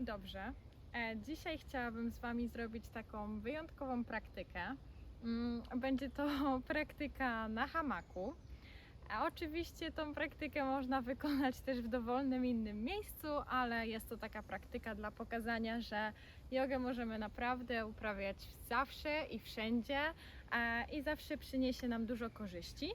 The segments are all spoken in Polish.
Dobrze. E, Dzisiaj chciałabym z Wami zrobić taką wyjątkową praktykę. Mm, Będzie to praktyka na hamaku. A oczywiście tą praktykę można wykonać też w dowolnym innym miejscu, ale jest to taka praktyka dla pokazania, że jogę możemy naprawdę uprawiać zawsze i wszędzie e, i zawsze przyniesie nam dużo korzyści.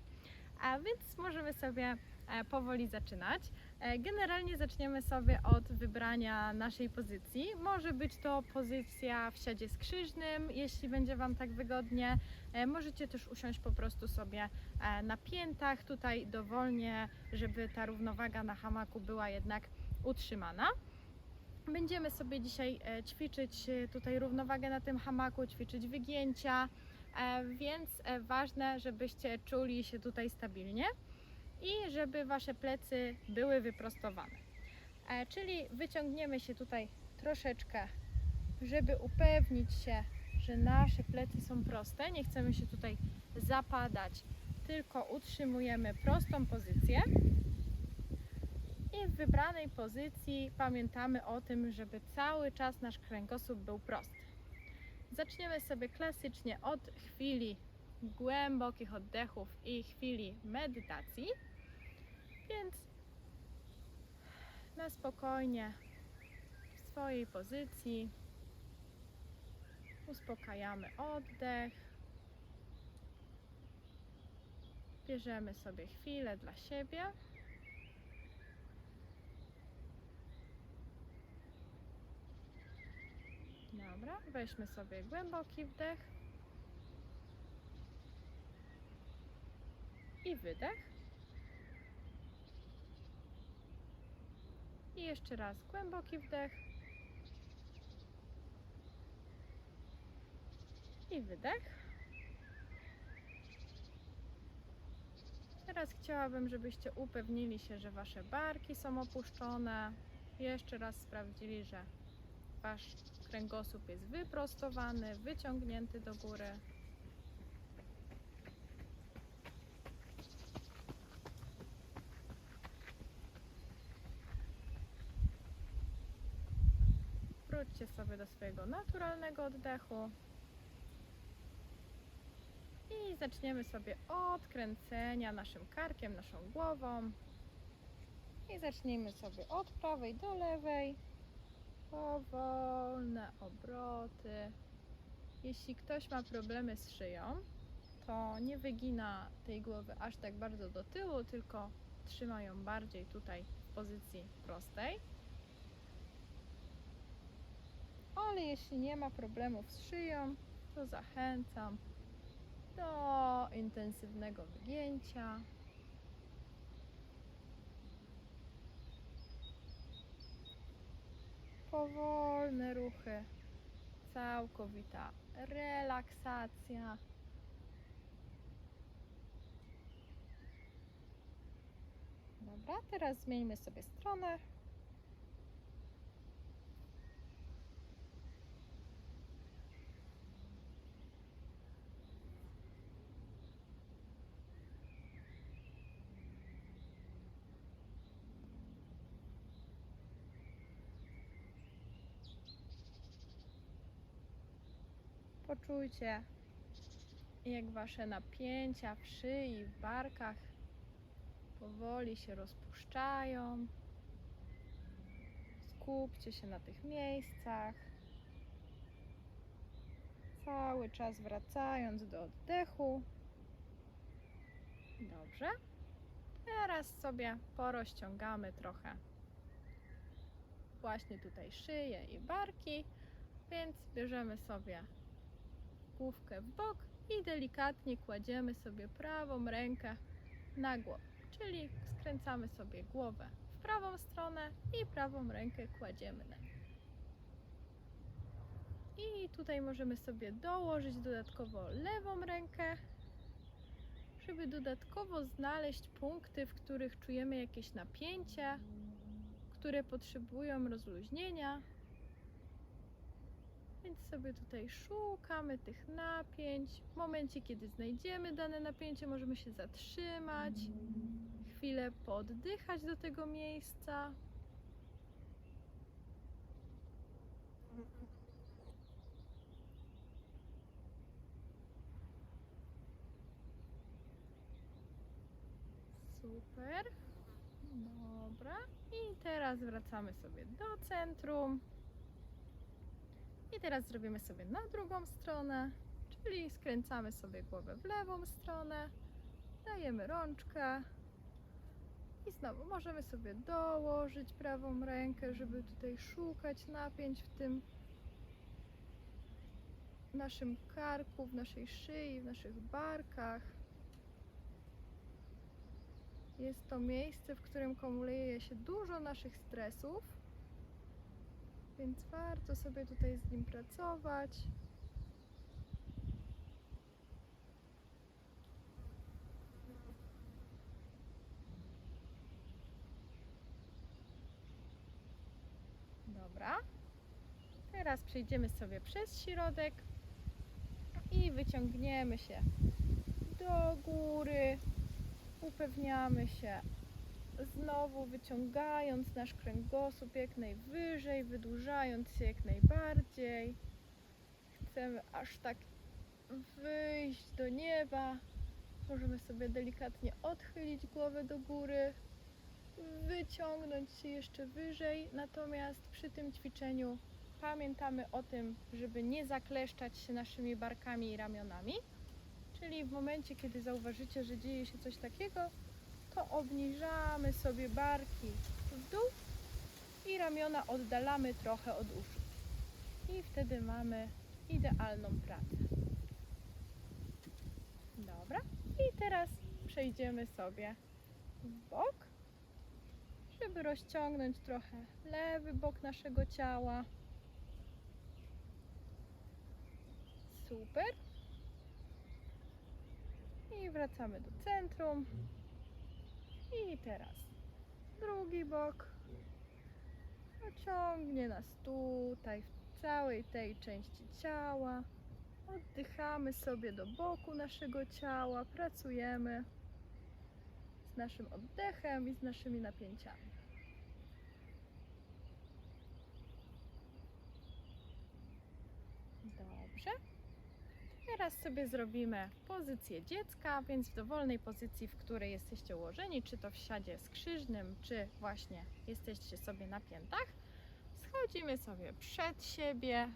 A więc możemy sobie e, powoli zaczynać. E, Generalnie zaczniemy sobie od wybrania naszej pozycji. Może być to pozycja w siadzie skrzyżnym, jeśli będzie Wam tak wygodnie. E, Możecie też usiąść po prostu sobie e, na piętach, tutaj dowolnie, żeby ta równowaga na hamaku była jednak utrzymana. Będziemy sobie dzisiaj ćwiczyć tutaj równowagę na tym hamaku, ćwiczyć wygięcia, więc ważne, żebyście czuli się tutaj stabilnie i żeby Wasze plecy były wyprostowane. E, Czyli wyciągniemy się tutaj troszeczkę, żeby upewnić się, że nasze plecy są proste. Nie chcemy się tutaj zapadać, tylko utrzymujemy prostą pozycję. I w wybranej pozycji pamiętamy o tym, żeby cały czas nasz kręgosłup był prosty. Zaczniemy sobie klasycznie od chwili głębokich oddechów i chwili medytacji. Więc na spokojnie w swojej pozycji uspokajamy oddech. Bierzemy sobie chwilę dla siebie. Dobra, weźmy sobie głęboki wdech i wydech. I jeszcze raz głęboki wdech. I wydech. Teraz chciałabym, żebyście upewnili się, że wasze barki są opuszczone. Jeszcze raz sprawdzili, że wasz kręgosłup jest wyprostowany, wyciągnięty do góry. Wróćcie sobie do swojego naturalnego oddechu. I zaczniemy sobie od kręcenia naszym karkiem, naszą głową. I zacznijmy sobie od prawej do lewej. Powolne obroty. Jeśli ktoś ma problemy z szyją, to nie wygina tej głowy aż tak bardzo do tyłu, tylko trzyma ją bardziej tutaj w pozycji prostej. Ale jeśli nie ma problemów z szyją, to zachęcam do intensywnego wygięcia. Powolne ruchy, całkowita relaksacja. Dobra, teraz zmieńmy sobie stronę. Poczujcie, jak wasze napięcia w szyi, w barkach powoli się rozpuszczają. Skupcie się na tych miejscach. Cały czas wracając do oddechu. Dobrze. Teraz sobie porozciągamy trochę właśnie tutaj szyję i barki, więc bierzemy sobie główkę w bok i delikatnie kładziemy sobie prawą rękę na głowę. Czyli skręcamy sobie głowę w prawą stronę i prawą rękę kładziemy na. I tutaj możemy sobie dołożyć dodatkowo lewą rękę, żeby dodatkowo znaleźć punkty, w których czujemy jakieś napięcie, które potrzebują rozluźnienia. Więc sobie tutaj szukamy tych napięć. W momencie, kiedy znajdziemy dane napięcie, możemy się zatrzymać, chwilę poddychać do tego miejsca. Super. Dobra. I teraz wracamy sobie do centrum. I teraz zrobimy sobie na drugą stronę, czyli skręcamy sobie głowę w lewą stronę, dajemy rączkę i znowu możemy sobie dołożyć prawą rękę, żeby tutaj szukać napięć w tym naszym karku, w naszej szyi, w naszych barkach. Jest to miejsce, w którym kumuluje się dużo naszych stresów, więc warto sobie tutaj z nim pracować. Dobra. Teraz przejdziemy sobie przez środek i wyciągniemy się do góry. Upewniamy się, znowu wyciągając nasz kręgosłup jak najwyżej, wydłużając się jak najbardziej. Chcemy aż tak wyjść do nieba. Możemy sobie delikatnie odchylić głowę do góry, wyciągnąć się jeszcze wyżej. Natomiast przy tym ćwiczeniu pamiętamy o tym, żeby nie zakleszczać się naszymi barkami i ramionami. Czyli w momencie, kiedy zauważycie, że dzieje się coś takiego, to obniżamy sobie barki w dół i ramiona oddalamy trochę od uszu. I wtedy mamy idealną pracę. Dobra. I teraz przejdziemy sobie w bok, żeby rozciągnąć trochę lewy bok naszego ciała. Super. I wracamy do centrum. I teraz drugi bok. Pociągnie nas tutaj, w całej tej części ciała. Oddychamy sobie do boku naszego ciała, pracujemy z naszym oddechem i z naszymi napięciami. Dobrze. Teraz sobie zrobimy pozycję dziecka, więc w dowolnej pozycji, w której jesteście ułożeni, czy to w siadzie skrzyżnym, czy właśnie jesteście sobie na piętach, schodzimy sobie przed siebie,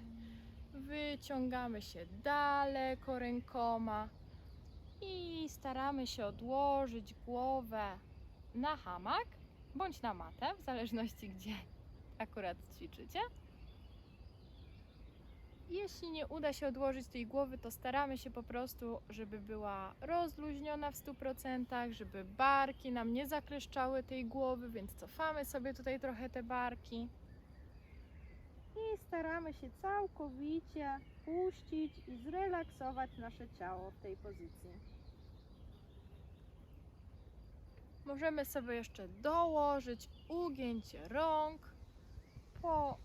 wyciągamy się daleko rękoma i staramy się odłożyć głowę na hamak bądź na matę, w zależności gdzie akurat ćwiczycie. Jeśli nie uda się odłożyć tej głowy, to staramy się po prostu, żeby była rozluźniona w 100%, żeby barki nam nie zakleszczały tej głowy, więc cofamy sobie tutaj trochę te barki. I staramy się całkowicie puścić i zrelaksować nasze ciało w tej pozycji. Możemy sobie jeszcze dołożyć ugięcie rąk po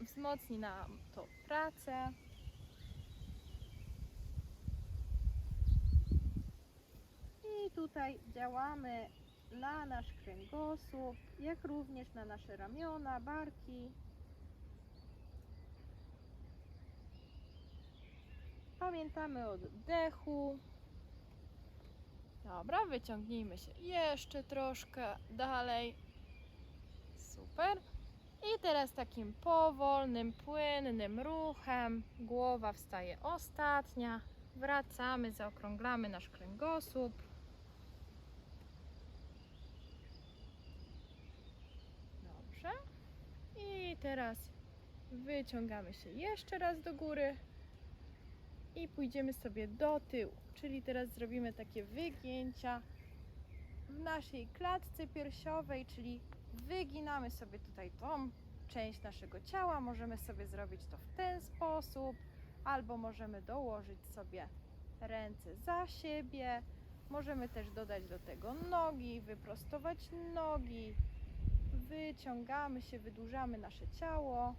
wzmocni nam to pracę. I tutaj działamy na nasz kręgosłup, jak również na nasze ramiona, barki. Pamiętamy o oddechu. Dobra, wyciągnijmy się jeszcze troszkę dalej. Super. I teraz takim powolnym, płynnym ruchem głowa wstaje ostatnia. Wracamy, zaokrąglamy nasz kręgosłup. Dobrze. I teraz wyciągamy się jeszcze raz do góry i pójdziemy sobie do tyłu. Czyli teraz zrobimy takie wygięcia w naszej klatce piersiowej, czyli wyginamy sobie tutaj tą część naszego ciała. Możemy sobie zrobić to w ten sposób, albo możemy dołożyć sobie ręce za siebie. Możemy też dodać do tego nogi, wyprostować nogi. Wyciągamy się, wydłużamy nasze ciało.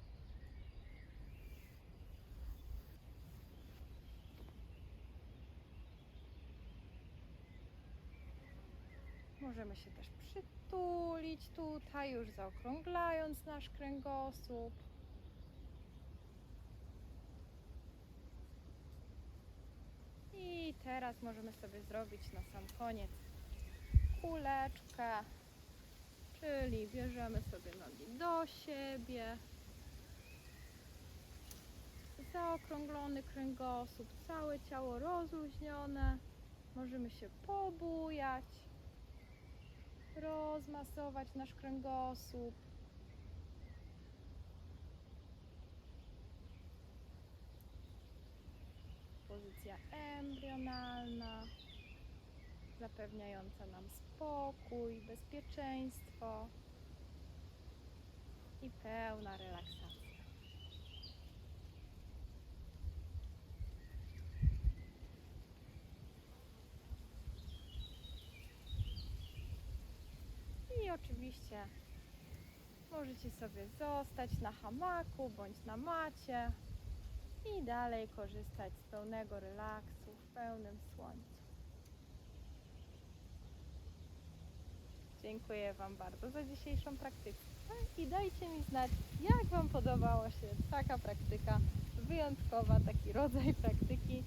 Możemy się też przytulić tutaj, już zaokrąglając nasz kręgosłup. I teraz możemy sobie zrobić na sam koniec kuleczkę, Czyli bierzemy sobie nogi do siebie. Zaokrąglony kręgosłup, całe ciało rozluźnione. Możemy się pobujać, rozmasować nasz kręgosłup. Pozycja embrionalna, zapewniająca nam spokój, bezpieczeństwo i pełna relaksacja. I oczywiście możecie sobie zostać na hamaku bądź na macie i dalej korzystać z pełnego relaksu w pełnym słońcu. Dziękuję Wam bardzo za dzisiejszą praktykę i dajcie mi znać, jak Wam podobała się taka praktyka wyjątkowa, taki rodzaj praktyki